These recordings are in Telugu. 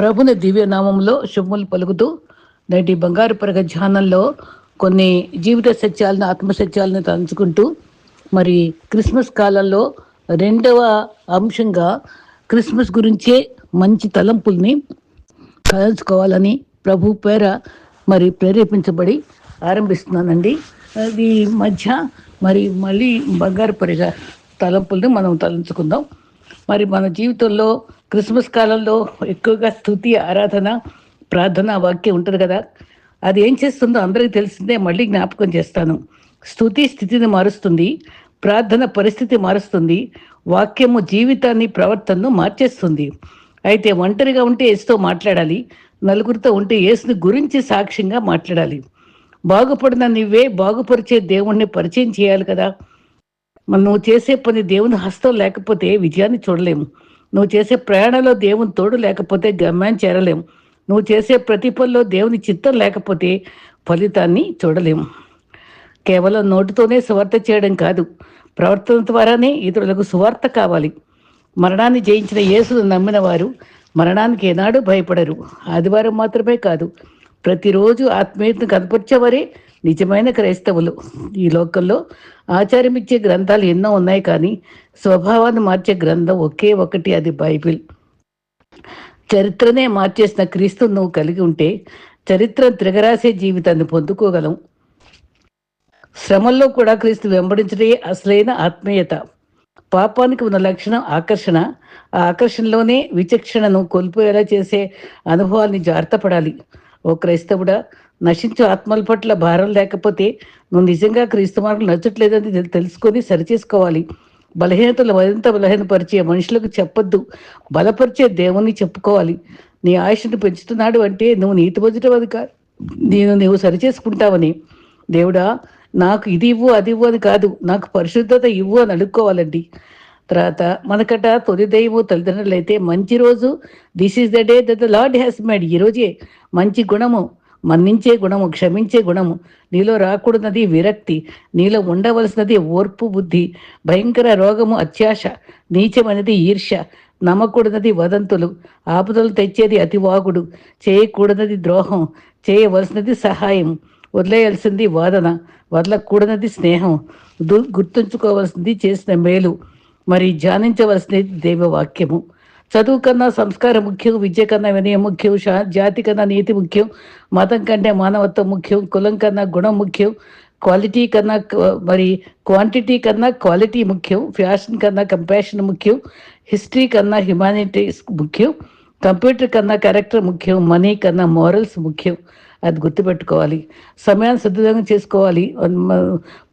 ప్రభుని దివ్యనామంలో శుభములు పలుకుతూ నేటి బంగారు పరగ ధ్యానంలో కొన్ని జీవిత సత్యాలను ఆత్మసత్యాలను తలుచుకుంటూ మరి క్రిస్మస్ కాలంలో రెండవ అంశంగా క్రిస్మస్ గురించే మంచి తలంపుల్ని కలుసుకోవాలని ప్రభు పేర మరి ప్రేరేపించబడి ఆరంభిస్తున్నానండి. అది మధ్య మరి మళ్ళీ బంగారు పరిగ తలంపుల్ని మనం తలంచుకుందాం. మరి మన జీవితంలో క్రిస్మస్ కాలంలో ఎక్కువగా స్థుతి ఆరాధన ప్రార్థన వాక్యం ఉంటుంది కదా. అది ఏం చేస్తుందో అందరికీ తెలిసిందే మళ్ళీ జ్ఞాపకం చేస్తాను. స్థుతి స్థితిని మారుస్తుంది ప్రార్థన పరిస్థితి మారుస్తుంది వాక్యము జీవితాన్ని ప్రవర్తనను మార్చేస్తుంది. అయితే ఒంటరిగా ఉంటే ఏసుతో మాట్లాడాలి నలుగురితో ఉంటే ఏసుని గురించి సాక్ష్యంగా మాట్లాడాలి. బాగుపడిన నువ్వే బాగుపరిచే దేవుణ్ణి పరిచయం చేయాలి కదా. మనం నువ్వు చేసే పని దేవుని హస్తం లేకపోతే విజయాన్ని చూడలేము. నువ్వు చేసే ప్రయాణంలో దేవుని తోడు లేకపోతే గమ్యాన్ని చేరలేము. నువ్వు చేసే ప్రతి పనిలో దేవుని చిత్తం లేకపోతే ఫలితాన్ని చూడలేము. కేవలం నోటితోనే సువార్త చేయడం కాదు ప్రవర్తన ద్వారానే ఇతరులకు సువార్త కావాలి. మరణాన్ని జయించిన యేసును నమ్మిన వారు మరణానికి ఏనాడు భయపడరు. ఆదివారం మాత్రమే కాదు ప్రతిరోజు ఆత్మీయతను కనపరిచేవారే నిజమైన క్రైస్తవులు. ఈ లోకంలో ఆచారం ఇచ్చే గ్రంథాలు ఎన్నో ఉన్నాయి కానీ స్వభావాన్ని మార్చే గ్రంథం ఒకే ఒకటి అది బైబిల్. చరిత్రనే మార్చేసిన క్రీస్తు నువ్వు కలిగి ఉంటే చరిత్ర తిరగరాసే జీవితాన్ని పొందుకోగలం. శ్రమల్లో కూడా క్రీస్తు వెంబడించడే అసలైన ఆత్మీయత. పాపానికి ఉన్న లక్షణం ఆకర్షణ. ఆ ఆకర్షణలోనే విచక్షణను కోల్పోయేలా చేసే అనుభవాన్ని జాగ్రత్తపడాలి ఓ క్రైస్తవుడా నశించు ఆత్మల పట్ల భారం లేకపోతే నువ్వు నిజంగా క్రీస్తు మార్గం నచ్చట్లేదని తెలుసుకొని సరిచేసుకోవాలి. బలహీనతలు మరింత బలహీనపరిచే మనుషులకు చెప్పొద్దు. బలపరిచే దేవుని చెప్పుకోవాలి. నీ ఆయుష్ను పెంచుతున్నాడు అంటే నువ్వు నీతి అది కాదు నేను నువ్వు సరిచేసుకుంటావని. దేవుడా నాకు ఇది ఇవ్వు అది ఇవ్వు అని కాదు. నాకు పరిశుద్ధత ఇవ్వు అని అడుక్కోవాలండి తర్వాత మనకట తొలి దైవం తల్లిదండ్రులు అయితే మంచి రోజు. This is the day that the lord has made ఈ రోజే మంచి గుణము మన్నించే గుణము క్షమించే గుణము నీలో రాకూడనది విరక్తి నీలో ఉండవలసినది ఓర్పు బుద్ధి భయంకర రోగము అత్యాశ నీచమైనది ఈర్ష్య నమ్మకూడనది వదంతులు ఆపదలు తెచ్చేది అతివాగుడు చేయకూడనది ద్రోహం చేయవలసినది సహాయం వదిలేయాల్సింది వాదన వదలకూడనది స్నేహం దు- గుర్తుంచుకోవాల్సింది చేసిన మేలు మరి ధ్యానించవలసిన దైవవాక్యము. చదువు కన్నా సంస్కారం ముఖ్యం విద్య కన్నా వినయం ముఖ్యం శా- జాతి కన్నా నీతి ముఖ్యం మతం కంటే మానవత్వం ముఖ్యం కులం కన్నా గుణం ముఖ్యం క్వాలిటీ కన్నా మరి క్వాంటిటీ కన్నా క్వాలిటీ ముఖ్యం ఫ్యాషన్ కన్నా కంపాషన్ ముఖ్యం హిస్టరీ కన్నా హ్యుమానిటీస్ ముఖ్యం కంప్యూటర్ కన్నా క్యారెక్టర్ ముఖ్యం మనీ కన్నా మోరల్స్ ముఖ్యం. అది గుర్తుపెట్టుకోవాలి. సమయాన్ని సద్వినియోగం చేసుకోవాలి.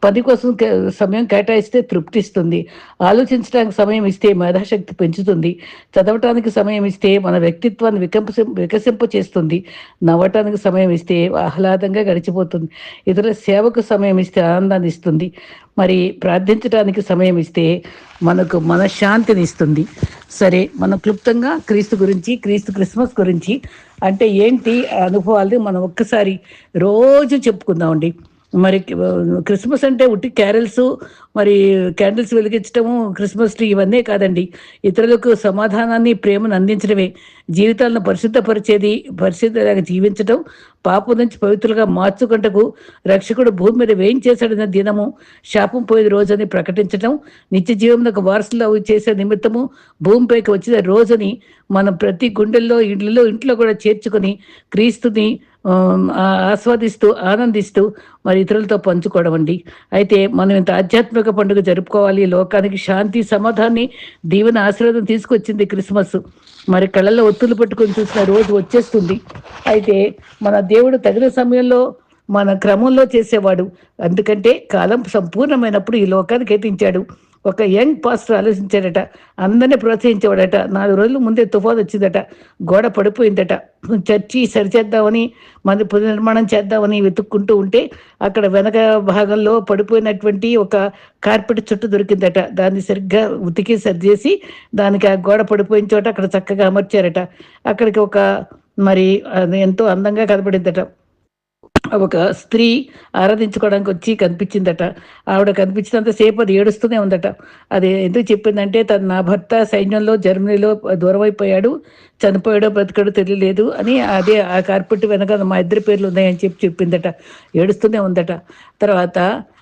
పని కోసం కే- సమయం కేటాయిస్తే తృప్తిస్తుంది. ఆలోచించడానికి సమయం ఇస్తే మేధాశక్తి పెంచుతుంది. చదవటానికి సమయం ఇస్తే మన వ్యక్తిత్వాన్ని వికంప వికసింప చేస్తుంది. నవ్వటానికి సమయం ఇస్తే ఆహ్లాదంగా గడిచిపోతుంది. ఇతర సేవకు సమయం ఇస్తే ఆనందాన్ని ఇస్తుంది. మరి ప్రార్థించడానికి సమయం ఇస్తే మనకు మనశ్శాంతిని ఇస్తుంది. సరే మనం క్లుప్తంగా క్రీస్తు గురించి క్రీస్తు క్రిస్మస్ గురించి అంటే ఏంటి అనుభవాలని మనం ఒక్కసారి రోజు చెప్పుకుందామండి. మరి క్రిస్మస్ అంటే ఉట్టి క్యారల్స్ మరి క్యాండిల్స్ వెలిగించడము క్రిస్మస్ ట్రీ ఇవన్నీ కాదండి. ఇతరులకు సమాధానాన్ని ప్రేమను అందించడమే. జీవితాలను పరిశుద్ధపరిచేది పరిశుద్ధంగా జీవించడం పాపం నుంచి పవిత్రులుగా మార్చుకుంటకు రక్షకుడు భూమి మీద వేయం చేశాడన్న దినము శాపం పోయే రోజని ప్రకటించడం నిత్య జీవంలో వారసులు చేసే నిమిత్తము భూమిపైకి వచ్చిన రోజుని మనం ప్రతి గుండెల్లో ఇళ్ళలో ఇంట్లో కూడా చేర్చుకొని క్రీస్తుని ఆస్వాదిస్తూ ఆనందిస్తూ మరి ఇతరులతో పంచుకోవడం అండి. అయితే మనం ఇంత ఆధ్యాత్మిక పండుగ జరుపుకోవాలి లోకానికి శాంతి సమాధాన్ని దీవెన ఆశీర్వాదం తీసుకొచ్చింది క్రిస్మస్. మరి కళ్ళల్లో ఒత్తులు పట్టుకొని చూసిన రోజు వచ్చేస్తుంది. అయితే మన దేవుడు తగిన సమయంలో మన క్రమంలో చేసేవాడు. ఎందుకంటే కాలం సంపూర్ణమైనప్పుడు ఈ లోకానికి ఎత్తించాడు. ఒక యంగ్ పాస్టర్ ఆలోచించాడట అందరినీ ప్రోత్సహించేవాడట నాలుగు రోజుల ముందే తుఫాన్ వచ్చిందట గోడ పడిపోయిందట. చర్చి సరిచేద్దామని మన పునర్నిర్మాణం చేద్దామని వెతుక్కుంటూ ఉంటే అక్కడ వెనక భాగంలో పడిపోయినటువంటి ఒక కార్పెట్ చుట్టూ దొరికిందట. దాన్ని సరిగ్గా ఉతికి సరిచేసి దానికి ఆ గోడ పడిపోయిన చోట అక్కడ చక్కగా అమర్చారట. అక్కడికి ఒక మరి అది ఎంతో అందంగా కనబడిందట. ఒక స్త్రీ ఆరాధించుకోవడానికి వచ్చి కనిపించిందట. ఆవిడ కనిపించినంతసేపు అది ఏడుస్తూనే ఉందట. అది ఎందుకు చెప్పిందంటే తన నా భర్త సైన్యంలో జర్మనీలో దూరం అయిపోయాడు చనిపోయాడో బ్రతికాడో తెలియలేదు అని అదే ఆ కార్పెట్ వెనక మా ఇద్దరి పేర్లు ఉన్నాయని చెప్పి చెప్పిందట. ఏడుస్తూనే ఉందట. తర్వాత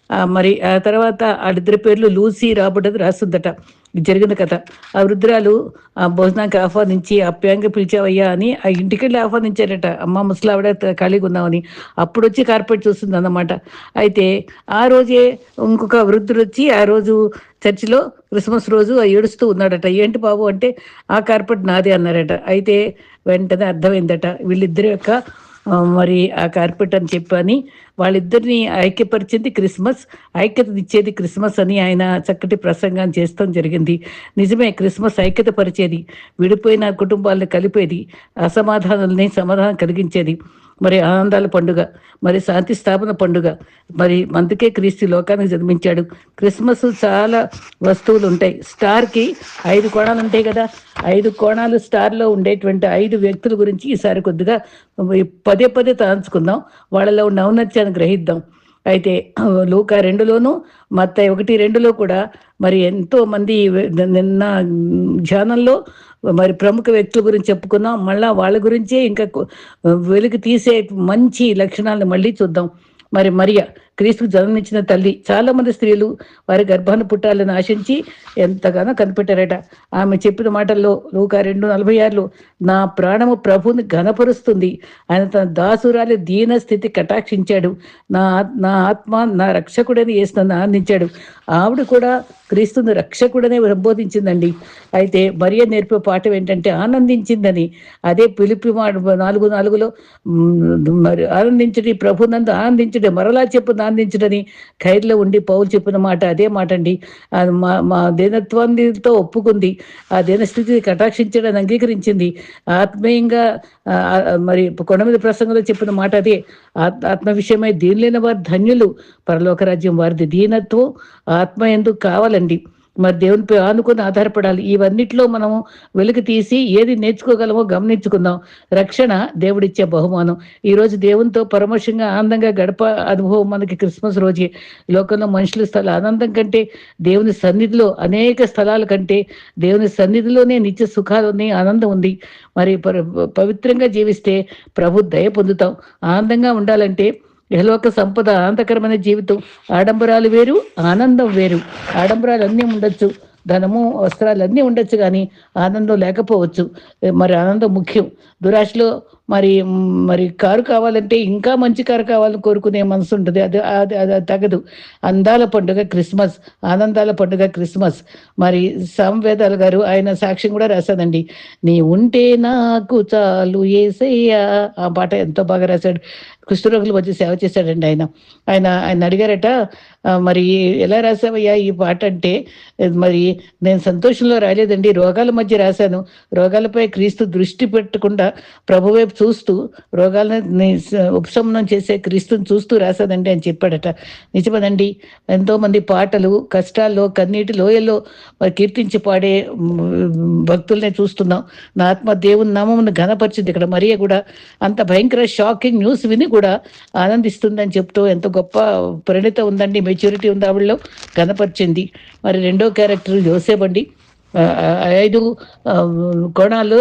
మరి ఆ తర్వాత వాళ్ళిద్దరి పేర్లు లూసీ రాబర్ట్ అది రాస్తుందట ఇది జరిగిన కథ. ఆ వృద్ధురాలు ఆ భోజనానికి ఆహ్వానించి అప్యాయంగా పిలిచావయ్యా అని ఆ ఇంటికి వెళ్ళి ఆహ్వానించారట. అమ్మ ముసలావిడ ఖాళీగా ఉన్నామని అప్పుడు వచ్చి కార్పెట్ చూస్తుంది అన్నమాట అయితే ఆ రోజే ఇంకొక వృద్ధుడు వచ్చి ఆ రోజు చర్చిలో క్రిస్మస్ రోజు ఆ ఏడుస్తూ ఉన్నాడట. ఏంటి బాబు? అంటే ఆ కార్పెట్ నాదే అన్నారట. అయితే వెంటనే అర్థమైందట. వీళ్ళిద్దరి యొక్క మరి ఆ కార్పెట్ అని చెప్పని వాళ్ళిద్దరిని ఐక్యపరిచింది క్రిస్మస్ ఐక్యతనిచ్చేది క్రిస్మస్ అని ఆయన చక్కటి ప్రసంగాన్ని చేస్తాం జరిగింది. నిజమే క్రిస్మస్ ఐక్యత పరిచేది విడిపోయిన కుటుంబాలను కలిపేది అసమాధానాలని సమాధానం కలిగించేది. మరి ఆనందాల పండుగ మరి శాంతి స్థాపన పండుగ మరి అందుకే క్రీస్తు లోకానికి జన్మించాడు. క్రిస్మస్ చాలా వస్తువులు ఉంటాయి. స్టార్కి ఐదు కోణాలు ఉంటాయి కదా. ఐదు కోణాలు స్టార్లో ఉండేటువంటి ఐదు వ్యక్తుల గురించి ఈసారి కొద్దిగా పదే పదే తలంచుకుందాం. వాళ్ళలో ఉన్న ఔన్నత్యాన్ని గ్రహిద్దాం. అయితే లూక రెండులోను మత్త ఒకటి రెండులో కూడా మరి ఎంతో మంది నిన్న ధ్యానంలో మరి ప్రముఖ వ్యక్తుల గురించి చెప్పుకున్నాం. మళ్ళా వాళ్ళ గురించే ఇంకా వెలికి వెలుగు తీసే మంచి లక్షణాలను మళ్ళీ చూద్దాం. మరి మరియా క్రీస్తుకు జన్మనిచ్చిన తల్లి. చాలా మంది స్త్రీలు వారి గర్భాన్ని పుట్టాలని ఆశించి ఎంతగానో కనిపెట్టారట. ఆమె చెప్పిన మాటల్లో లూక రెండు నలభై ఆరులో నా ప్రాణము ప్రభుని ఘనపరుస్తుంది. ఆయన తన దాసురాలి దీన స్థితి కటాక్షించాడు. నా ఆత్- నా ఆత్మ నా రక్షకుడని వేస్తుందని ఆనందించాడు. ఆవిడ కూడా క్రీస్తుని రక్షకుడనే సంబోధించిందండి అయితే మరియ నేర్పే పాఠం ఏంటంటే ఆనందించిందని. అదే పిలిపి మా నాలుగు నాలుగులో మరి ఆనందించడి ప్రభునందు ఆనందించడి. మరలా చెప్పు ఆనందించడని ఖైర్లో ఉండి పౌలు చెప్పిన మాట అదే మాట అండి మా మా దీనత్వాన్నితో ఒప్పుకుంది. ఆ దీనస్థితిని కటాక్షించడాన్ని అంగీకరించింది. ఆత్మీయంగా మరి కొండ మీద ప్రసంగంలో చెప్పిన మాట అదే. ఆత్- ఆత్మ విషయమై దీనిలేని వారు ధన్యులు. పరలోక రాజ్యం వారిది దీనత్వం. ఆత్మ ఎందుకు కావాలండి. మరి దేవునిపై ఆనుకొని ఆధారపడాలి. ఇవన్నిట్లో మనము వెలుగు తీసి ఏది నేర్చుకోగలమో గమనించుకుందాం. రక్షణ దేవుడిచ్చే బహుమానం. ఈరోజు దేవునితో పరమశంగా ఆనందంగా గడప అనుభవం మనకి క్రిస్మస్ రోజే. లోకంలో మనుషుల స్థల ఆనందం కంటే దేవుని సన్నిధిలో అనేక స్థలాల కంటే దేవుని సన్నిధిలోనే నిత్య సుఖాలు ఉన్నాయి ఆనందం ఉంది. మరి పవిత్రంగా జీవిస్తే ప్రభు దయ పొందుతాం. ఆనందంగా ఉండాలంటే ఇహలోక సంపద ఆనందకరమైన జీవితం. ఆడంబరాలు వేరు ఆనందం వేరు. ఆడంబరాలు అన్నీ ఉండొచ్చు. ధనము వస్త్రాలు అన్నీ ఉండొచ్చు కానీ ఆనందం లేకపోవచ్చు. మరి ఆనందం ముఖ్యం. దురాశలో మరి మరి కారు కావాలంటే ఇంకా మంచి కారు కావాలని కోరుకునే మనసు ఉంటుంది. అది అది అది తగదు. అందాల పండుగ క్రిస్మస్ ఆనందాల పండుగ క్రిస్మస్. మరి సంవేదాలు గారు ఆయన సాక్ష్యం కూడా రాశాదండి నీ ఉంటే నాకు చాలు ఏసయ్యా. ఆ పాట ఎంతో బాగా రాశాడు. కుష్ఠరోగులు వచ్చి సేవ చేశాడండి ఆయన. ఆయన ఆయన అడిగారట మరి ఎలా రాసావయ్యా ఈ పాట అంటే మరి నేను సంతోషంలో రాలేదండి. రోగాల మధ్య రాశాను. రోగాలపై క్రీస్తు దృష్టి పెట్టకుండా ప్రభువే చూస్తూ రోగాలను ఉపశమనం చేసే క్రీస్తుని చూస్తూ రాసేదండి అని చెప్పాడట. నిజమదండి ఎంతోమంది పాటలు కష్టాల్లో కన్నీటి లోయల్లో మరి కీర్తించి పాడే భక్తుల్నే భక్తుల్ని చూస్తున్నాం. నా ఆత్మ దేవుని నామమును ఘనపరిచింది ఇక్కడ మరియ కూడా. అంత భయంకర షాకింగ్ న్యూస్ విని కూడా ఆనందిస్తుందని చెప్తూ ఎంత గొప్ప పరిణిత ఉందండి మెచ్యూరిటీ ఉంది ఆవిడలో. ఘనపరిచింది. మరి రెండో క్యారెక్టర్ జోసేఫ్ అండి ఐదు కోణాలు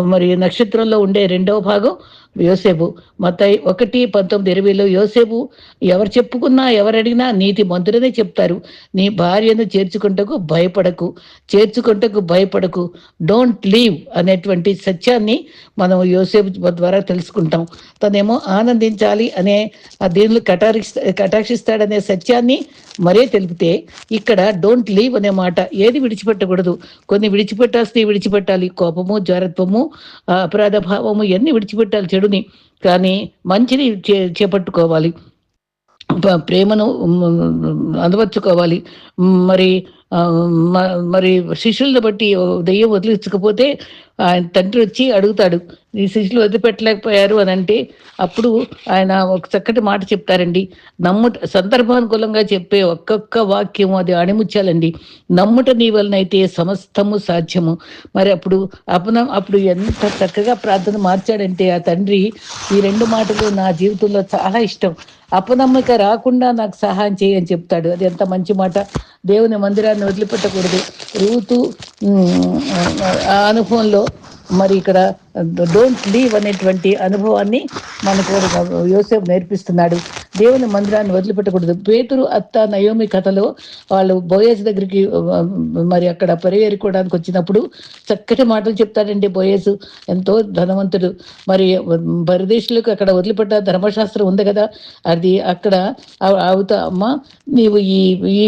మరి నక్షత్రంలో ఉండే రెండవ భాగం యోసేపు. మత్తయి ఒకటి పంతొమ్మిది ఇరవైలో యోసేపు ఎవరు చెప్పుకున్నా ఎవరు అడిగినా నీతి మంతులనే చెప్తారు. నీ భార్యను చేర్చుకుంటకు భయపడకు చేర్చుకుంటకు భయపడకు. డోంట్ లీవ్ అనేటువంటి సత్యాన్ని మనం యోసేపు ద్వారా తెలుసుకుంటాం. తనేమో ఆనందించాలి అనే ఆ దీనిలో కటారిస్తా కటాక్షిస్తాడనే సత్యాన్ని మరే తెలిపితే ఇక్కడ డోంట్ లీవ్ అనే మాట ఏది విడిచిపెట్టకూడదు. కొన్ని విడిచిపెట్టాల్సి విడిచిపెట్టాలి. కోపము జ్వరత్వము అపరాధ భావము ఇవన్నీ విడిచిపెట్టాలి చెడుని కానీ మంచిని చే చేపట్టుకోవాలి. ప్రేమను అందవచ్చుకోవాలి అందవర్చుకోవాలి మరి మ- మరి శిష్యులను బట్టి దెయ్యం వదిలించకపోతే ఆయన తండ్రి వచ్చి అడుగుతాడు ఈ శిష్యులు వదిలిపెట్టలేకపోయారు అని అంటే అప్పుడు ఆయన ఒక చక్కటి మాట చెప్తారండి. నమ్ముట సందర్భానుకూలంగా చెప్పే ఒక్కొక్క వాక్యము అది అణిముచ్చాలండి నమ్ముట నీ వలనైతే సమస్తము సాధ్యము. మరి అప్పుడు అపన అప్పుడు ఎంత చక్కగా ప్రార్థన మార్చాడంటే ఆ తండ్రి ఈ రెండు మాటలు నా జీవితంలో చాలా ఇష్టం. అపనమ్మిక రాకుండా నాకు సహాయం చేయని చెప్తాడు. అది ఎంత మంచి మాట. దేవుని మందిరాన్ని వదిలిపెట్టకూడదు. రూతు ఆ అనుభవంలో మరి ఇక్కడ డోంట్ లీవ్ అనేటువంటి అనుభవాన్ని మనకు యోసేపు నేర్పిస్తున్నాడు. దేవుని మందిరాన్ని వదిలిపెట్టకూడదు. పేతురు అత్త నయోమి కథలో వాళ్ళు బోయేజ్ దగ్గరికి మరి అక్కడ పరివేరుకోవడానికి వచ్చినప్పుడు చక్కటి మాటలు చెప్తాడండి బోయేజ్. ఎంతో ధనవంతుడు. మరి పరిదేశులకు అక్కడ వదిలిపెట్ట ధర్మశాస్త్రం ఉంది కదా. అది అక్కడ అవుతా అమ్మ నీవు ఈ ఈ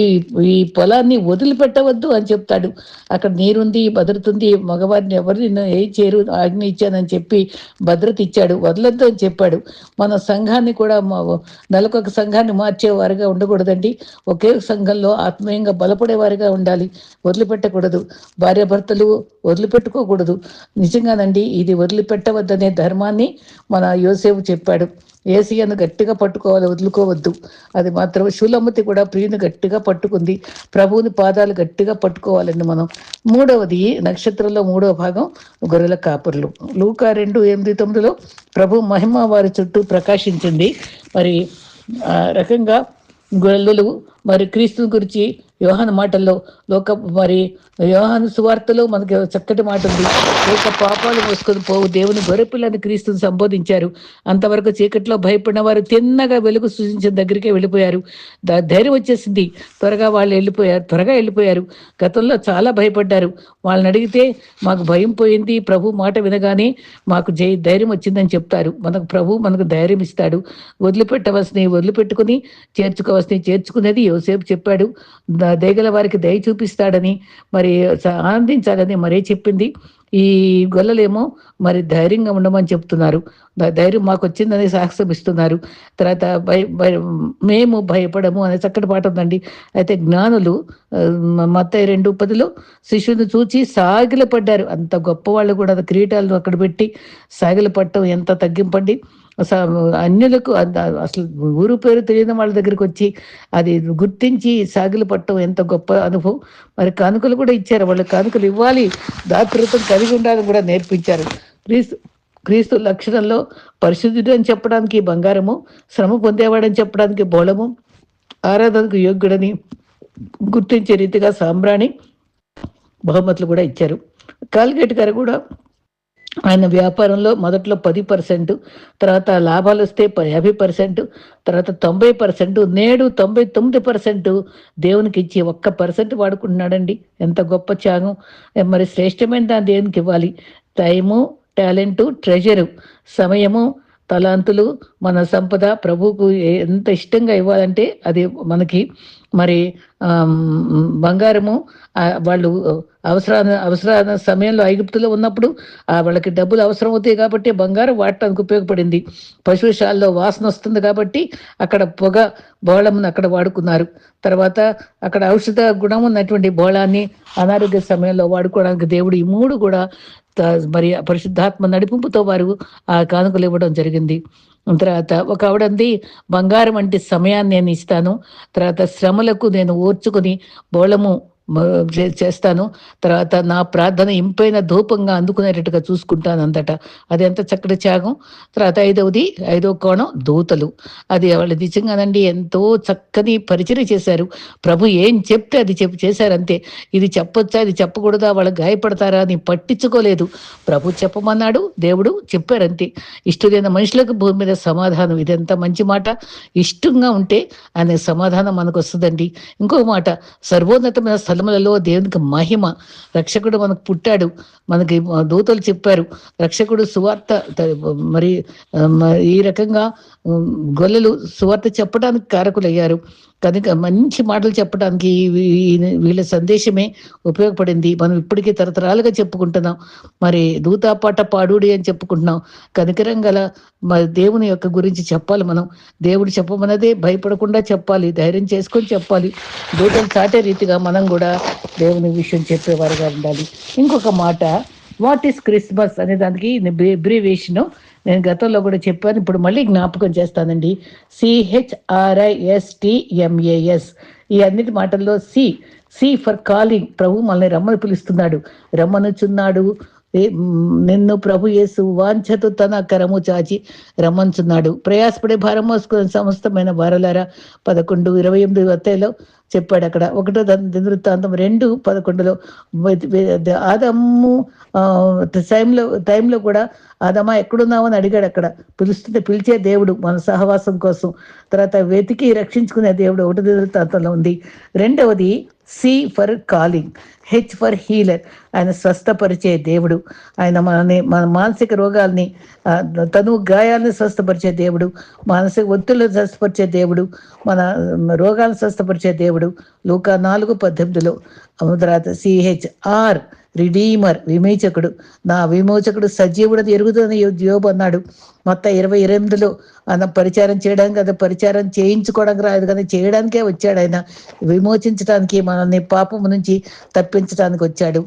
ఈ పొలాన్ని వదిలిపెట్టవద్దు అని చెప్తాడు. అక్కడ నీరుంది భద్రతుంది మగవారిని ఎవరిని ఏ చేరు ఆజ్ఞ ఇచ్చానని చెప్పి భద్రత ఇచ్చాడు వదలొద్దు అని చెప్పాడు. మన సంఘాన్ని కూడా నెలకొక సంఘాన్ని మార్చేవారుగా ఉండకూడదండి. ఒకే సంఘంలో ఆత్మీయంగా బలపడేవారిగా ఉండాలి. వదిలిపెట్టకూడదు. భార్యాభర్తలు వదిలిపెట్టుకోకూడదు. నిజంగానండి ఇది వదిలిపెట్టవద్దనే ధర్మాన్ని మన యోసేపు చెప్పాడు. ఏసియాను గట్టిగా పట్టుకోవాలి వదులుకోవద్దు. అది మాత్రం శూలమ్మతి కూడా ప్రియుని గట్టిగా పట్టుకుంది. ప్రభువుని పాదాలు గట్టిగా పట్టుకోవాలండి మనం. మూడవది నక్షత్రంలో మూడవ భాగం గొర్రెల కాపుర్లు. లూకా రెండు ఎనిమిది తొమ్మిదిలో ప్రభు మహిమ వారి చుట్టూ ప్రకాశించింది. మరి ఆ రకంగా గొర్రెలు మరి క్రీస్తుని గురించి యోహాను మాటల్లో లోక మరి యోహాను సువార్తలో మనకి చక్కటి మాట ఉంది. లోక పాపాలు మోసుకొని పోవు. దేవుని గొర్రెపిల్లని క్రీస్తుని సంబోధించారు. అంతవరకు చీకట్లో భయపడిన వారు తిన్నగా వెలుగు సూచించిన దగ్గరికే వెళ్ళిపోయారు. ధైర్యం వచ్చేసింది. త్వరగా వాళ్ళు వెళ్ళిపోయారు త్వరగా వెళ్ళిపోయారు. గతంలో చాలా భయపడ్డారు. వాళ్ళని అడిగితే మాకు భయం పోయింది. ప్రభు మాట వినగానే మాకు జై ధైర్యం వచ్చిందని చెప్తారు. మనకు ప్రభు మనకు ధైర్యం ఇస్తాడు. వదిలిపెట్టవలసినవి వదిలిపెట్టుకుని చేర్చుకోవాల్సినవి చేర్చుకునేది యోసేపు చెప్పాడు. దేగల వారికి దయ చూపిస్తాడని మరి ఆనందించాలని మరే చెప్పింది. ఈ గొల్లలేమో మరి ధైర్యంగా ఉండమని చెప్తున్నారు. ధైర్యం మాకు వచ్చిందని సాహసం ఇస్తున్నారు. తర్వాత భయ మేము భయపడము అనే చక్కటి పాట ఉందండి. అయితే జ్ఞానులు మత్త రెండు పదిలో శిష్యుని చూచి సాగిలపడ్డారు. అంత గొప్ప వాళ్ళు కూడా కిరీటాలను అక్కడ పెట్టి సాగిలపడటం పట్టడం ఎంత తగ్గింపండి. అన్యులకు అసలు ఊరు పేరు తెలియని వాళ్ళ దగ్గరికి వచ్చి అది గుర్తించి సాగులు పట్టడం ఎంత గొప్ప అనుభవం. మరి కానుకలు కూడా ఇచ్చారు. వాళ్ళు కానుకలు ఇవ్వాలి. దాతృత్వం కలిగి ఉండాలని కూడా నేర్పించారు. క్రీస్తు క్రీస్తు లక్షణంలో పరిశుద్ధుడు అని చెప్పడానికి బంగారము శ్రమ పొందేవాడని చెప్పడానికి బోళము ఆరాధనకు యోగ్యుడని గుర్తించే రీతిగా సాంబ్రాణి బహుమతులు కూడా ఇచ్చారు. కాల్గేట్ గారు కూడా ఆయన వ్యాపారంలో మొదట్లో పది పర్సెంట్ తర్వాత లాభాలు వస్తే యాభై పర్సెంట్ తర్వాత తొంభై పర్సెంట్ నేడు తొంభై తొమ్మిది పర్సెంట్ దేవునికి ఇచ్చి ఒక్క పర్సెంట్ వాడుకుంటున్నాడండి. ఎంత గొప్ప త్యాగం. మరి శ్రేష్టమైన దాన్ని దేవునికి ఇవ్వాలి? టైము టాలెంటు ట్రెజరు సమయము తలాంతులు మన సంపద ప్రభువుకు ఎంత ఇష్టంగా ఇవ్వాలంటే అది మనకి మరి బంగారము వాళ్ళు అవసరాన అవసరాన సమయంలో ఐగుప్తులో ఉన్నప్పుడు వాళ్ళకి డబ్బులు అవసరం అవుతాయి కాబట్టి బంగారం వాడటానికి ఉపయోగపడింది. పశుశాలలో వాసన వస్తుంది కాబట్టి అక్కడ పొగ బోళమును అక్కడ వాడుకున్నారు. తర్వాత అక్కడ ఔషధ గుణం ఉన్నటువంటి బోళాన్ని అనారోగ్య సమయంలో వాడుకోవడానికి దేవుడు ఈ మూడు కూడా మరి పరిశుద్ధాత్మ నడిపింపుతో వారు ఆ కానుకలు ఇవ్వడం జరిగింది. తర్వాత ఒక ఆవిడంది బంగారం వంటి సమయాన్ని నేను ఇస్తాను. తర్వాత శ్రమలకు నేను ఓర్చుకుని బోళము చేస్తాను. తర్వాత నా ప్రార్థన ఇంపైన ధూపంగా అందుకునేటట్టుగా చూసుకుంటాను అంతట అది ఎంత చక్కటి త్యాగం. తర్వాత ఐదవది ఐదవ కోణం దూతలు. అది వాళ్ళు నిజంగానండి ఎంతో చక్కని పరిచయం చేశారు. ప్రభు ఏం చెప్తే అది చెప్పి చేశారంతే. ఇది చెప్పొచ్చా ఇది చెప్పకూడదా వాళ్ళు గాయపడతారా అని పట్టించుకోలేదు. ప్రభు చెప్పమన్నాడు దేవుడు చెప్పారంతే. ఇష్టమైన మనుషులకు భూమి మీద సమాధానం. ఇది ఎంత మంచి మాట. ఇష్టంగా ఉంటే అనే సమాధానం మనకు వస్తుందండి ఇంకొక మాట సర్వోన్నతమైన స్థలములలో దేవునికి మహిమ. రక్షకుడు మనకు పుట్టాడు. మనకి దూతలు చెప్పారు. రక్షకుడు సువార్త మరి ఈ రకంగా గొల్లలు సువార్త చెప్పడానికి కారకులయ్యారు. కనుక మంచి మాటలు చెప్పడానికి వీళ్ళ సందేశమే ఉపయోగపడింది. మనం ఇప్పటికీ తరతరాలుగా చెప్పుకుంటున్నాం. మరి దూతాపాట పాడుడి అని చెప్పుకుంటున్నాం. కనికరం గల మరి దేవుని యొక్క గురించి చెప్పాలి మనం. దేవుడు చెప్పమన్నదే భయపడకుండా చెప్పాలి. ధైర్యం చేసుకొని చెప్పాలి. దూతలు చాటే రీతిగా మనం కూడా దేవుని విషయం చెప్పేవారుగా ఉండాలి. ఇంకొక మాట వాట్ ఈస్ క్రిస్మస్ అనే దానికి బ్రీవేషన్ నేను గతంలో కూడా చెప్పాను. ఇప్పుడు మళ్ళీ జ్ఞాపకం చేస్తానండి. సిహెచ్ఆర్ఐఎస్టిఎంఏఎస్ ఈ అన్నిటి మాటల్లో సి సి ఫర్ కాలింగ్ ప్రభు మనల్ని రమ్మని పిలుస్తున్నాడు. రమ్మనుచున్నాడు. నిన్ను ప్రభు యేసు వాంఛతో తన కరము చాచి రమ్మంచున్నాడు ప్రయాసపడే భారం మోసుకుని సమస్తమైన భారలారా? పదకొండు ఇరవై ఎనిమిది వత్తేలో చెప్పాడు అక్కడ. ఒకటో దినవృత్తాంతం రెండు పదకొండులో ఆదమ్ము టైంలో టైంలో కూడా ఆదమ్మ ఎక్కడున్నావు అని అడిగాడు అక్కడ. పిలుస్తుంటే పిలిచే దేవుడు మన సహవాసం కోసం. తర్వాత వెతికి రక్షించుకునే దేవుడు ఒకటి దినవృత్తాంతంలో ఉంది. రెండవది C for calling H for healer. ఆయన స్వస్థపరిచే దేవుడు. ఆయన మనని మన మానసిక రోగాల్ని తను గాయాలను స్వస్థపరిచే దేవుడు. మానసిక ఒత్తిళ్ళు స్వస్థపరిచే దేవుడు. మన రోగాలను స్వస్థపరిచే దేవుడు. లూకా నాలుగు పద్దెనిమిదిలో. ఆ సిహెచ్ఆర్ రిడీమర్ విమోచకుడు. నా విమోచకుడు సజీవుడు ఎరుగుదని యోబు అన్నాడు. మొత్తం ఇరవై ఎనిమిదిలో ఆయన పరిచారం చేయడానికి అది పరిచారం చేయించుకోవడానికి రాదు కానీ చేయడానికే వచ్చాడు ఆయన. విమోచించడానికి మనల్ని పాపం నుంచి తప్పించడానికి వచ్చాడు.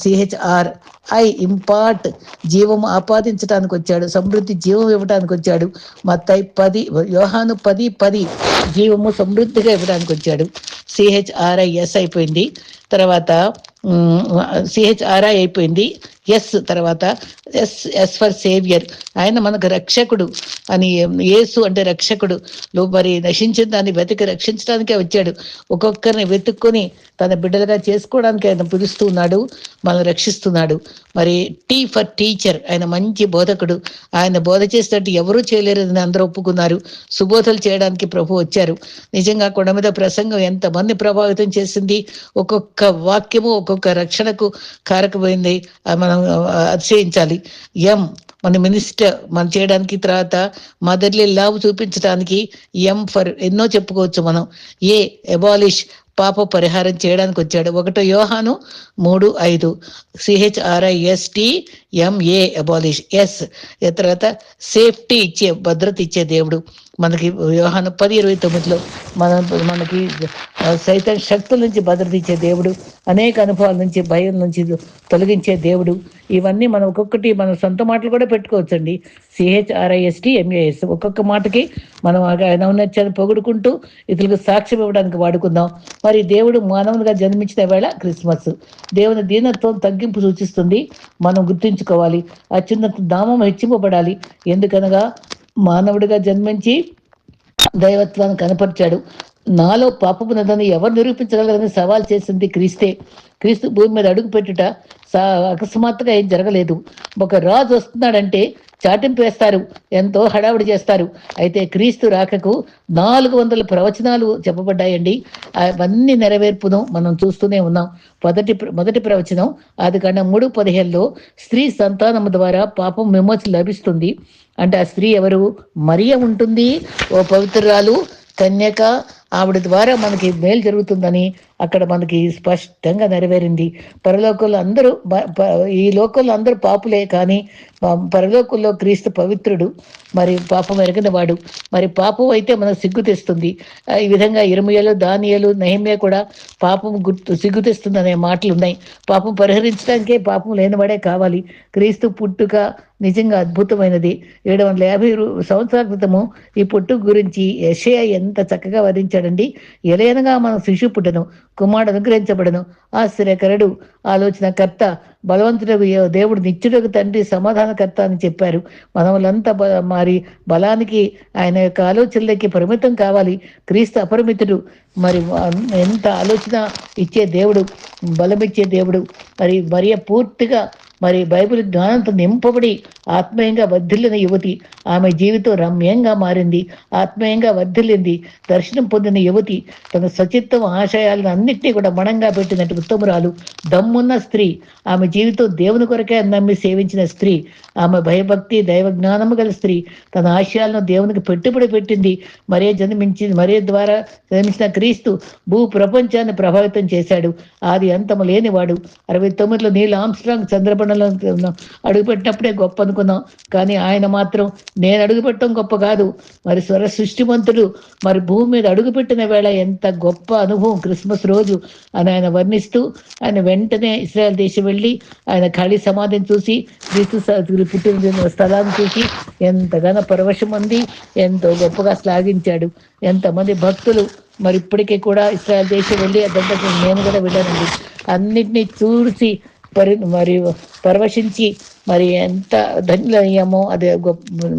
సిహెచ్ఆర్ ఐ ఇంపార్ట్ జీవం ఆపాదించడానికి వచ్చాడు. సమృద్ధి జీవం ఇవ్వడానికి వచ్చాడు. మత్తాయి పది యోహాను పది పది జీవము సమృద్ధిగా ఇవ్వడానికి వచ్చాడు. సిహెచ్ఆర్ఐఎస్ అయిపోయింది. తర్వాత సిహెచ్ఆర్ఐ అయిపోయింది. ఎస్ తర్వాత ఎస్ ఎస్ ఫర్ సేవియర్. ఆయన మనకు రక్షకుడు అని యేసు అంటే రక్షకుడు. మరి నశించిన దాన్ని వెతికి రక్షించడానికే వచ్చాడు. ఒక్కొక్కరిని వెతుక్కొని తన బిడ్డలుగా చేసుకోవడానికి ఆయన పిలుస్తూ ఉన్నాడు మనం రక్షిస్తున్నాడు. మరి టీ ఫర్ టీచర్ ఆయన మంచి బోధకుడు. ఆయన బోధ చేసినట్టు ఎవరూ చేయలేరని అందరూ ఒప్పుకున్నారు. సుబోధలు చేయడానికి ప్రభు వచ్చారు. నిజంగా కొండ మీద ప్రసంగం ఎంతమంది ప్రభావితం చేసింది? ఒక్కొక్క వాక్యము ఒక్కొక్క ఒక్కొక్క రక్షణకు కారకమైంది. మనం అతిశయించాలి ఎం మన మినిస్టర్ మనం చేయడానికి తర్వాత మదర్లీ లవ్ చూపించడానికి ఎం ఫర్ ఎన్నో చెప్పుకోవచ్చు మనం. ఏ ఎబాలిష్ పాప పరిహారం చేయడానికి వచ్చాడు. ఒకటో యోహాను మూడు ఐదు. C H R I S T M A abolish. S తర్వాత సేఫ్టీ ఇచ్చే భద్రత ఇచ్చే దేవుడు. మనకి యోహాను పది ఇరవై తొమ్మిదిలో. మన మనకి సైతం శక్తుల నుంచి భద్రతించే దేవుడు అనేక అనుభవాల నుంచి భయం నుంచి తొలగించే దేవుడు. ఇవన్నీ మనం ఒక్కొక్కటి మన సొంత మాటలు కూడా పెట్టుకోవచ్చండి. సిహెచ్ఆర్ఐఎస్టి ఎంఏఎస్ ఒక్కొక్క మాటకి మనం ఆయన ఔన్నత్యాన్ని పొగుడుకుంటూ ఇతరులకు సాక్ష్యం ఇవ్వడానికి వాడుకుందాం. మరి దేవుడు మానవునిగా జన్మించిన వేళ క్రిస్మస్. దేవుని దీనత్వం తగ్గింపు సూచిస్తుంది. మనం గుర్తుంచుకోవాలి. అత్యున్నత నామం హెచ్చింపబడాలి. ఎందుకనగా మానవుడిగా జన్మించి దైవత్వాన్ని కనపరిచాడు. నాలో పాపపు నదని ఎవరు నిరూపించగలరని సవాల్ చేసింది క్రీస్తే. క్రీస్తు భూమి మీద అడుగు పెట్టుట సా అకస్మాత్తుగా ఏం జరగలేదు. ఒక రాజు వస్తున్నాడంటే చాటింపు వేస్తారు ఎంతో హడావుడి చేస్తారు. అయితే క్రీస్తు రాకకు నాలుగు వందల ప్రవచనాలు చెప్పబడ్డాయండి. అవన్నీ నెరవేర్పును మనం చూస్తూనే ఉన్నాం. మొదటి మొదటి ప్రవచనం అది కన్నా మూడు పదిహేనులో స్త్రీ సంతానం ద్వారా పాపం విమోచన లభిస్తుంది. అంటే ఆ స్త్రీ ఎవరు? మరియ ఉంటుంది. ఓ పవిత్రురాలు కన్యక ఆవిడ ద్వారా మనకి మేలు జరుగుతుందని అక్కడ మనకి స్పష్టంగా నెరవేరింది. పరలోకంలో అందరూ ఈ లోకంలో అందరూ పాపులే కానీ పరలోకంలో క్రీస్తు పవిత్రుడు మరి పాపం ఎరగిన వాడు మరి పాపం అయితే మనకు సిగ్గు తెస్తుంది. ఈ విధంగా ఇరమయలు దానియలు నహిమ్య కూడా పాపం గుర్తు సిగ్గు తెస్తుంది అనే మాటలు ఉన్నాయి పాపం పరిహరించడానికే పాపం లేనివాడే కావాలి. క్రీస్తు పుట్టుక నిజంగా అద్భుతమైనది. ఏడు వందల యాభై సంవత్సరాల క్రితము ఈ పుట్టు గురించి యషయ ఎంత చక్కగా వర్ణించాడండి ఎలయనగా మనం శిశు పుట్టను. కుమారుడు అనుగ్రహించబడను. ఆశ్చర్యకరుడు ఆలోచనకర్త బలవంతుడు దేవుడు నిత్యుడకు తండ్రి సమాధానకర్త అని చెప్పారు. మనములంతా బ- మరి బలానికి ఆయన యొక్క ఆలోచనలకి పరిమితం కావాలి. క్రీస్తు అపరిమితుడు. మరి ఎంత ఆలోచన ఇచ్చే దేవుడు బలమిచ్చే దేవుడు మరి మరియ పూర్తిగా మరి బైబిల్ జ్ఞానంతో నింపబడి ఆత్మీయంగా వర్ధిల్లిన యువతి ఆమె జీవితం రమ్యంగా మారింది. ఆత్మీయంగా వర్ధిల్లింది. దర్శనం పొందిన యువతి తన సచిత్వం ఆశయాలను అన్నింటినీ కూడా మణంగా పెట్టినట్టు ఉత్తమురాలు దమ్మున్న స్త్రీ ఆమె జీవితం దేవుని కొరకే నమ్మి సేవించిన స్త్రీ ఆమె భయభక్తి దైవ జ్ఞానము గల స్త్రీ తన ఆశయాలను దేవునికి పెట్టుబడి పెట్టింది. మరే జన్మించి మరే ద్వారా జన్మించిన క్రీస్తు భూ ప్రపంచాన్ని ప్రభావితం చేశాడు. ఆది అంతము లేనివాడు. అరవై తొమ్మిదిలో నీల్ ఆమ్స్ట్రాంగ్ చంద్రపండు మనలో అడుగుపెట్టినప్పుడే గొప్ప అనుకున్నాం. కానీ ఆయన మాత్రం నేను అడుగుపెట్టడం గొప్ప కాదు. మరి స్వర సృష్టిమంతుడు మరి భూమి మీద అడుగుపెట్టిన వేళ ఎంత గొప్ప అనుభవం క్రిస్మస్ రోజు అని ఆయన వర్ణిస్తూ ఆయన వెంటనే ఇస్రాయల్ దేశం వెళ్ళి ఆయన ఖాళీ సమాధిని చూసి క్రీస్తు పుట్టిన స్థలాన్ని చూసి ఎంతగానో పరవశం అంది ఎంతో గొప్పగా శ్లాఘించాడు. ఎంతమంది భక్తులు మరి ఇప్పటికీ కూడా ఇస్రాయల్ దేశం వెళ్ళి అదంతా నేను కూడా వెళ్ళానండి. అన్నిటినీ చూసి పరి మరి పరవశించి మరి ఎంత ధన్యులయ్యామో అది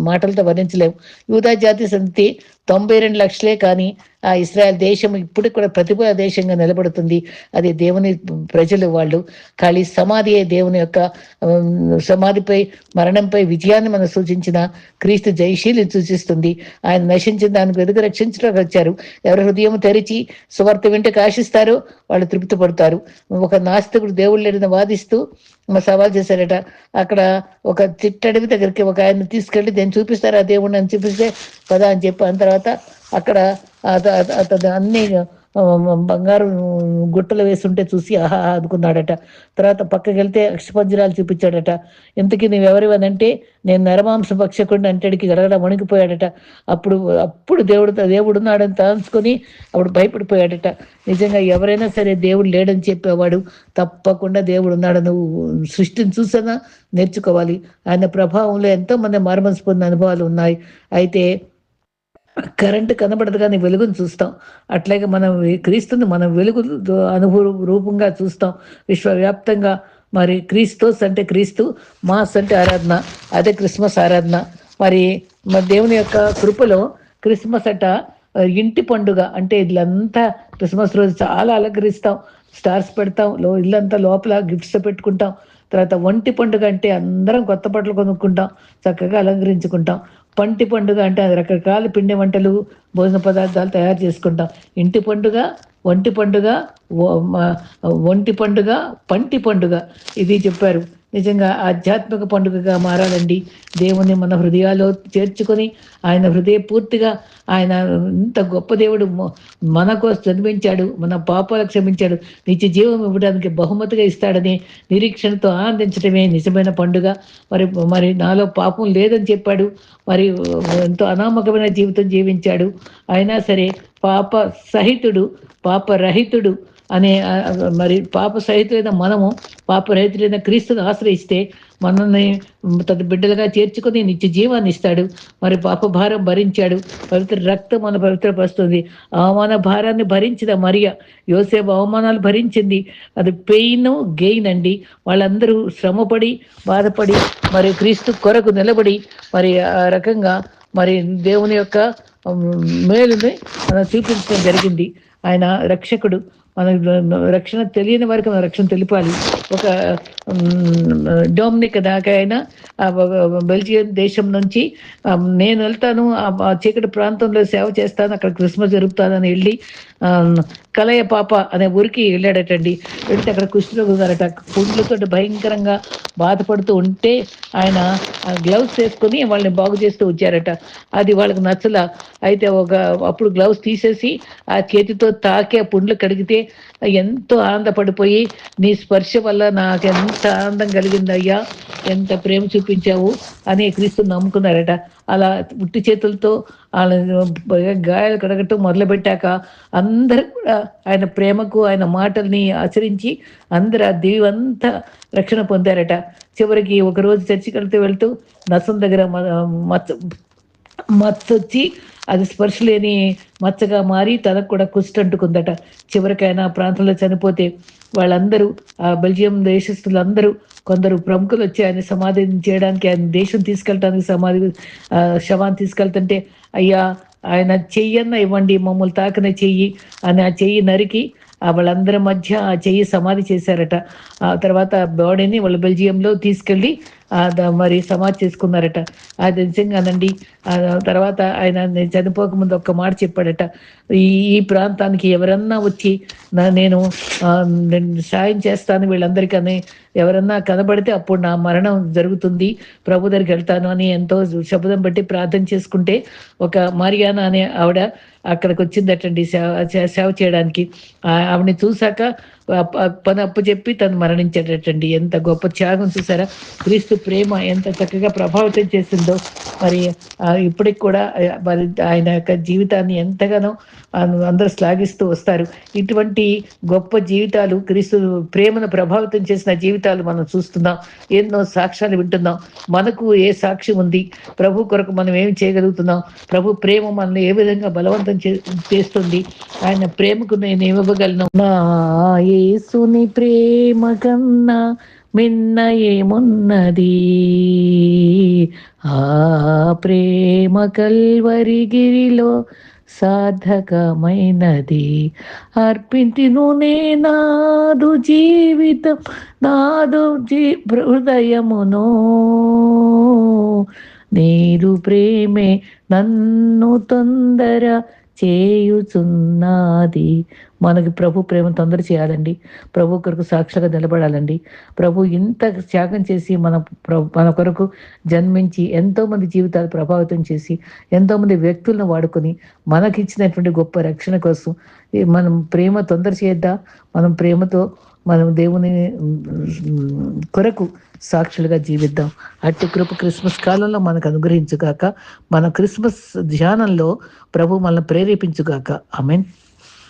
మాటలతో వర్ణించలేము. యూదా జాతి సంతి తొంభై రెండు లక్షలే కానీ ఆ ఇస్రాయల్ దేశం ఇప్పుడు కూడా ప్రతిభా దేశంగా నిలబడుతుంది. అది దేవుని ప్రజలు వాళ్ళు ఖాళీ సమాధి దేవుని యొక్క సమాధిపై మరణంపై విజయాన్ని మనం సూచించిన క్రీస్తు జయశీలి సూచిస్తుంది. ఆయన నశించిన దానికి వెతుకు రక్షించడానికి వచ్చారు. ఎవరి హృదయం తెరిచి సువార్త వింటకు ఆశిస్తారో వాళ్ళు తృప్తి పడతారు. ఒక నాస్తికుడు దేవుళ్ళు లేదని వాదిస్తూ సవాల్ చేశారట. అక్కడ ఒక చిట్టడవి దగ్గరికి ఒక ఆయన తీసుకెళ్ళి చూపిస్తారు ఆ దేవుడిని అని చూపిస్తే పదా అని చెప్పి అంతరం తర్వాత అక్కడ అన్ని బంగారు గుట్టలు వేస్తుంటే చూసి ఆహా అనుకున్నాడట తర్వాత పక్కకి వెళ్తే అక్షపంజరాలు చూపించాడట. ఇంతకీ నువ్వెవరివనంటే నేను నరమాంస భక్షకుడిని అంటడికి గడగడ వణికిపోయాడట. అప్పుడు అప్పుడు దేవుడు దేవుడు ఉన్నాడని తలుచుకొని అప్పుడు భయపడిపోయాడట. నిజంగా ఎవరైనా సరే దేవుడు లేడని చెప్పేవాడు తప్పకుండా దేవుడు ఉన్నాడు నువ్వు సృష్టిని చూసినా నేర్చుకోవాలి. ఆయన ప్రభావంలో ఎంతో మంది మార్మన్స్ పొందిన అనుభవాలు ఉన్నాయి. అయితే కరెంటు కనబడదు కానీ వెలుగును చూస్తాం. అట్లాగే మనం క్రీస్తుని మనం వెలుగు అనుభవ రూపంగా చూస్తాం. విశ్వవ్యాప్తంగా మరి క్రీస్తోస్ అంటే క్రీస్తు మాస్ అంటే ఆరాధన అదే క్రిస్మస్ ఆరాధన. మరి మన దేవుని యొక్క కృపలో క్రిస్మస్ అట ఇంటి పండుగ అంటే ఇల్లంతా క్రిస్మస్ రోజు చాలా అలంకరిస్తాం. స్టార్స్ పెడతాం లో ఇల్లంతా లోపల గిఫ్ట్స్ పెట్టుకుంటాం. తర్వాత ఒంటి పండుగ అంటే అందరం కొత్త బట్టలు కొనుక్కుంటాం చక్కగా అలంకరించుకుంటాం. పంటి పండుగ అంటే అది రకరకాల పిండి వంటలు భోజన పదార్థాలు తయారు చేసుకుంటాం. ఇంటి పండుగ ఒంటి పండుగ వంటి ఒంటి పండుగ పంటి పండుగ. ఇది చెప్పారు. నిజంగా ఆధ్యాత్మిక పండుగగా మారాలండి. దేవుని మన హృదయాల్లో చేర్చుకొని ఆయన హృదయ పూర్తిగా ఆయన ఇంత గొప్ప దేవుడు మన కోసం జన్మించాడు మన పాపాలు క్షమించాడు నిత్య జీవం ఇవ్వడానికి బహుమతిగా ఇస్తాడని నిరీక్షణతో ఆనందించడమే నిజమైన పండుగ. మరి మరి నాలో పాపం లేదని చెప్పాడు. మరి ఎంతో అనామకమైన జీవితం జీవించాడు. అయినా సరే పాప సహితుడు పాపరహితుడు అనే మరి పాప సహితులైన మనము పాపరహితులైన క్రీస్తుని ఆశ్రయిస్తే మనల్ని తన బిడ్డలుగా చేర్చుకొని నిత్య జీవాన్ని ఇస్తాడు. మరి పాప భారం భరించాడు. పవిత్ర రక్తం మన పవిత్రపరుస్తుంది. అవమాన భారాన్ని భరించిన మరియ యోసేపు అవమానాలు భరించింది. అది పెయిన్ గెయిన్ అండి. వాళ్ళందరూ శ్రమపడి బాధపడి మరి క్రీస్తు కొరకు నిలబడి మరి ఆ రకంగా మరి దేవుని యొక్క మేలుని మనం చూపించడం జరిగింది. ఆయన రక్షకుడు. మనకు రక్షణ తెలియని వారికి మనం రక్షణ తెలిపాలి. ఒక డోమినిక్ దాకా అయినా బెల్జియం దేశం నుంచి నేను వెళ్తాను ఆ చీకటి ప్రాంతంలో సేవ చేస్తాను అక్కడ క్రిస్మస్ జరుపుతానని వెళ్ళి కలయ పాప అనే ఊరికి వెళ్ళాడటండి. వెళ్తే అక్కడ కుష్ఠరోగి ఉన్నారట పుండ్లతో భయంకరంగా బాధపడుతూ ఉంటే ఆయన గ్లౌస్ వేసుకొని వాళ్ళని బాగు చేస్తూ వచ్చారట. అది వాళ్ళకి నచ్చల. అయితే ఒక అప్పుడు గ్లౌస్ తీసేసి ఆ చేతితో తాకి ఆ పుండ్లు కడిగితే ఎంతో ఆనందపడిపోయి నీ స్పర్శ వల్ల నాకు ఎంత ఆనందం కలిగిందయ్యా ఎంత ప్రేమ చూపించావు అని క్రీస్తు నమ్ముకున్నారట. అలా ఉట్టి చేతులతో వాళ్ళ గాయాలు కడగటం మొదలుపెట్టాక అందరూ కూడా ఆయన ప్రేమకు ఆయన మాటల్ని ఆచరించి అందరు ఆ దీవంతా రక్షణ పొందారట. చివరికి ఒక రోజు చర్చికి వెళ్తూ వెళ్తూ నసం దగ్గర మ- మచ్చ మత్తొచ్చి అది స్పర్శ లేని మచ్చగా మారి తనకు కూడా కుష్టంటుకుందట చివరికైనా ఆ ప్రాంతంలో చనిపోతే వాళ్ళందరూ ఆ బెల్జియం దేశస్తులందరూ కొందరు ప్రముఖులు వచ్చి ఆయన సమాధి చేయడానికి ఆయన దేశం తీసుకెళ్ళటానికి సమాధి శవాన్ని తీసుకెళ్తుంటే అయ్యా ఆయన చెయ్యన్న ఇవ్వండి మమ్మల్ని తాకిన చెయ్యి అని ఆ చెయ్యి నరికి ఆ వాళ్ళందరి మధ్య ఆ చెయ్యి సమాధి చేశారట. ఆ తర్వాత బాడీని వాళ్ళు బెల్జియంలో తీసుకెళ్ళి మరి సమాధి చేసుకున్నారట. అది నిజంగానండి తర్వాత ఆయన చనిపోక చనిపోకముందు ఒక్క మాట చెప్పాడట. ఈ ప్రాంతానికి ఎవరన్నా వచ్చి నేను సాయం చేస్తాను వీళ్ళందరికీ ఎవరన్నా కనబడితే అప్పుడు నా మరణం జరుగుతుంది. ప్రభు దగ్గరికి వెళ్తాను అని ఎంతో శబ్దం పెట్టి ప్రార్థన చేసుకుంటే ఒక మరియానా అనే ఆవిడ అక్కడికి వచ్చిందటండి సేవ సేవ చేయడానికి. ఆవిడని చూశాక పని అప్పు చెప్పి తను మరణించేటట్టండి ఎంత గొప్ప త్యాగం చూసారా? క్రీస్తు ప్రేమ ఎంత చక్కగా ప్రభావితం చేసిందో. మరి ఇప్పటికి కూడా మరి ఆయన యొక్క జీవితాన్ని ఎంతగానో అందరూ శ్లాఘిస్తూ వస్తారు. ఇటువంటి గొప్ప జీవితాలు క్రీస్తు ప్రేమను ప్రభావితం చేసిన జీవితాలు మనం చూస్తున్నాం. ఎన్నో సాక్ష్యాలు వింటున్నాం. మనకు ఏ సాక్ష్యం ఉంది? ప్రభు కొరకు మనం ఏం చేయగలుగుతున్నాం? ప్రభు ప్రేమ మనల్ని ఏ విధంగా బలవంతం చేస్తుంది? ఆయన ప్రేమకు నేను ఇవ్వగలను. నా యేసుని ప్రేమ కన్నా మిన్న ఏమున్నది? ఆ ప్రేమ కల్వరిగిరిలో సాధకమైనది. అర్పించిను నాదు జీవితం నాదు జీ హృదయమును. నీరు ప్రేమే నన్ను తొందర చేయుచున్నది. మనకి ప్రభు ప్రేమ తొందర చేయాలండి. ప్రభు కొరకు సాక్షిగా నిలబడాలండి. ప్రభు ఇంత త్యాగం చేసి మన మన కొరకు జన్మించి ఎంతోమంది జీవితాలు ప్రభావితం చేసి ఎంతోమంది వ్యక్తులను వాడుకొని మనకిచ్చినటువంటి గొప్ప రక్షణ కోసం మనం ప్రేమ తొందర చేద్దా మనం ప్రేమతో మనం దేవుని కొరకు సాక్షులుగా జీవిద్దాం. అట్టి కృప క్రిస్మస్ కాలంలో మనకు అనుగ్రహించుగాక మన క్రిస్మస్ ధ్యానంలో ప్రభు మనల్ని ప్రేరేపించుగాక. I mean